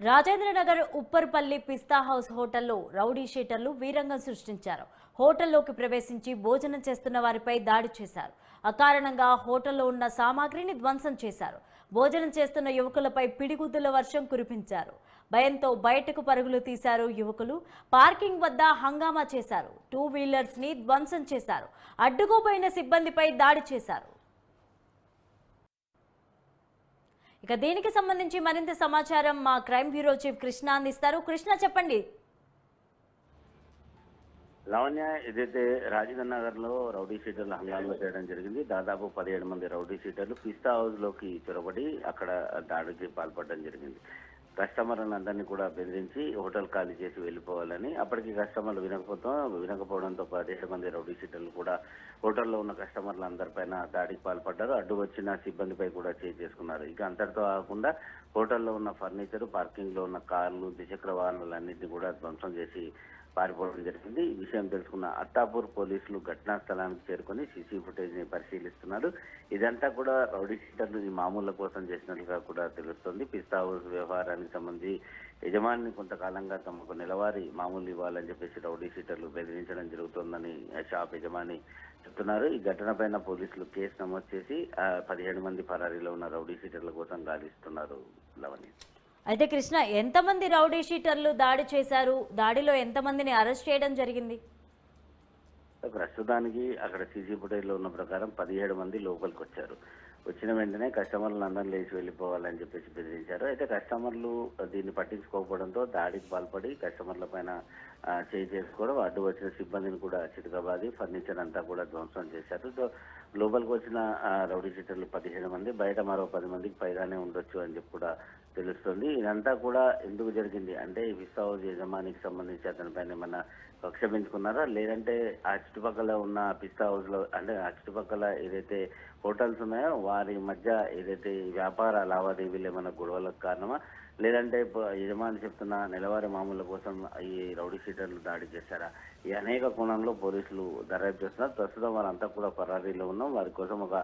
Rajendranagar Upparpally Pista house హోటల్లో rowdy షీటర్లు వీరంగం సృష్టించారు. హోటల్లోకి ప్రవేశించి భోజనం చేస్తున్న వారిపై దాడి చేశారు. అకారణంగా హోటల్లో ఉన్న సామాగ్రిని ధ్వంసం చేశారు. భోజనం చేస్తున్న యువకులపై పిడిగుద్దుల వర్షం కురిపించారు. భయంతో బయటకు పరుగులు తీశారు యువకులు. పార్కింగ్ వద్ద హంగామా చేశారు. టూ వీలర్స్ని ధ్వంసం చేశారు. అడ్డుకోపోయిన సిబ్బందిపై దాడి చేశారు. ఇక దీనికి సంబంధించి మరింత సమాచారం మా క్రైమ్ బ్యూరో చీఫ్ కృష్ణ అందిస్తారు. కృష్ణ చెప్పండి. లావణ్య ఏదైతే రాజీవ్ నగర్లో రౌడీ షీటర్లు హంగామా చేయడం జరిగింది దాదాపు పదిహేడు మంది రౌడీ షీటర్లు పిస్తా హౌస్లోకి చొరబడి అక్కడ దాడికి పాల్పడడం జరిగింది. కస్టమర్లను అందరినీ కూడా బెదిరించి హోటల్ ఖాళీ చేసి వెళ్ళిపోవాలని. అప్పటికి కస్టమర్లు వినకపోతే వినకపోవడంతో పదిహేడు మంది రౌడీ షీటర్లు కూడా హోటల్లో ఉన్న కస్టమర్లు అందరిపైన దాడికి పాల్పడ్డారు. అడ్డు వచ్చిన సిబ్బందిపై కూడా చేయి చేసుకున్నారు. ఇక అంతటితో కాకుండా హోటల్లో ఉన్న ఫర్నిచర్ పార్కింగ్లో ఉన్న కార్లు ద్విచక్ర వాహనాలన్నింటినీ కూడా ధ్వంసం చేసి పారిపోవడం జరిగింది. ఈ విషయం తెలుసుకున్న అత్తాపూర్ పోలీసులు ఘటనా స్థలానికి చేరుకొని సీసీ ఫుటేజ్ని పరిశీలిస్తున్నారు. ఇదంతా కూడా రౌడీ షీటర్లు ఈ కోసం చేసినట్లుగా కూడా తెలుస్తోంది. పిస్తా హౌస్ వ్యవహారానికి సంబంధించి యజమాని కొంతకాలంగా తమకు నెలవారీ మామూలు ఇవ్వాలని చెప్పేసి రౌడీ షీటర్లు బెదిరించడం జరుగుతోందని షాప్ యజమాని చెప్తున్నారు. ఈ ఘటన పైన పోలీసులు కేసు నమోదు చేసి పదిహేడు మంది పరారీలో ఉన్న రౌడీ షీటర్ల కోసం గాలిస్తున్నారు లవణి. అయితే కృష్ణ ఎంతమంది రౌడీ షీటర్లు దాడి చేశారు? దాడిలో ఎంతమందిని అరెస్ట్ చేయడం జరిగింది? ప్రస్తుతానికి అక్కడ సీసీ ఫుటేజ్లో ఉన్న ప్రకారం పదిహేడు మంది లోపలికి వచ్చారు వచ్చిన వెంటనే కస్టమర్లు అందరం లేచి వెళ్ళిపోవాలని చెప్పేసి బెదిరించారు. అయితే కస్టమర్లు దీన్ని పట్టించుకోకపోవడంతో దాడికి పాల్పడి కస్టమర్ల పైన చేయి చేసుకోవడం అడ్డు వచ్చిన సిబ్బందిని కూడా చితకబాది ఫర్నిచర్ అంతా కూడా ధ్వంసం చేశారు. సో లోపలికి వచ్చిన రౌడీ షీటర్లు పదిహేను మంది బయట మరో పది మందికి పైగానే ఉండొచ్చు అని చెప్పి కూడా తెలుస్తుంది. ఇదంతా కూడా ఎందుకు జరిగింది? అంటే ఈ విసా హౌస్ యజమానికి సంబంధించి అతనిపైన ఏమన్నా కక్ష పెంచుకున్నారా లేదంటే ఆ చుట్టుపక్కల ఉన్న పిస్తా హౌస్లో అంటే ఆ చుట్టుపక్కల ఏదైతే హోటల్స్ ఉన్నాయో వారి మధ్య ఏదైతే ఈ వ్యాపార లావాదేవీలు ఏమైనా గొడవలకు కారణమా? లేదంటే యజమాని చెప్తున్న నెలవారీ మామూలు కోసం ఈ రౌడీ షీటర్లు దాడి చేశారా? ఈ అనేక కోణంలో పోలీసులు దర్యాప్తు చేస్తున్నారు. ప్రస్తుతం వారంతా కూడా పరారీలో ఉన్నాం. వారి కోసం ఒక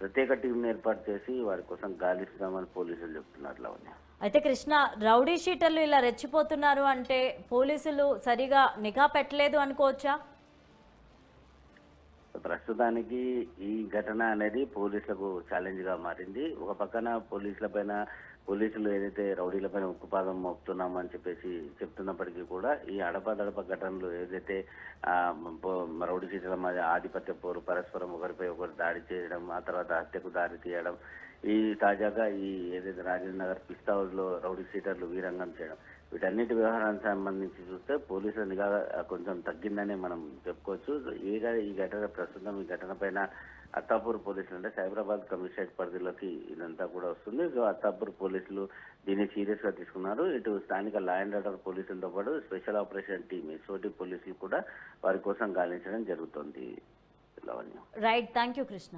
ప్రత్యేక టీంని ఏర్పాటు చేసి వారి కోసం గాలిస్తున్నామని పోలీసులు చెప్తున్నారు లవణ్య. అయితే కృష్ణ రౌడీ షీటర్లు ఇలా రెచ్చిపోతున్నారు అంటే పోలీసులు సరిగా నిఘా పెట్టలేదు అనుకోవచ్చా? ప్రస్తుతానికి ఈ ఘటన అనేది పోలీసులకు ఛాలెంజ్గా మారింది. ఒక పక్కన పోలీసుల పైన పోలీసులు ఏదైతే రౌడీల పైన ఉక్కుపాదం మోపుతున్నామని చెప్పేసి చెప్తున్నప్పటికీ కూడా ఈ అడపదడప ఘటనలు ఏదైతే రౌడీ చీటల మధ్య ఆధిపత్య పోరు పరస్పరం ఒకరిపై ఒకరు దాడి చేయడం ఆ తర్వాత హత్యకు దారి తీయడం ఈ తాజాగా ఈ ఏదైతే రాజేంద్ర నగర్ పిస్తా హౌస్లో రౌడీ సీటర్లు వీరంగం చేయడం వీటన్నిటి వ్యవహారానికి సంబంధించి చూస్తే పోలీసుల నిఘా కొంచెం తగ్గిందనే మనం చెప్పుకోవచ్చు. ఈ ఈ ఘటన ప్రస్తుతం ఈ ఘటన పైన అత్తాపూర్ పోలీసులు అంటే సైబరాబాద్ కమిషనరేట్ పరిధిలోకి ఇదంతా కూడా వస్తుంది. సో అత్తాపూర్ పోలీసులు దీన్ని సీరియస్గా తీసుకున్నారు. ఇటు స్థానిక లా అండ్ ఆర్డర్ పోలీసులతో పాటు స్పెషల్ ఆపరేషన్ టీమ్ ఎస్ఓటి పోలీసులు కూడా వారి కోసం గాలించడం జరుగుతుంది. Right thank you Krishna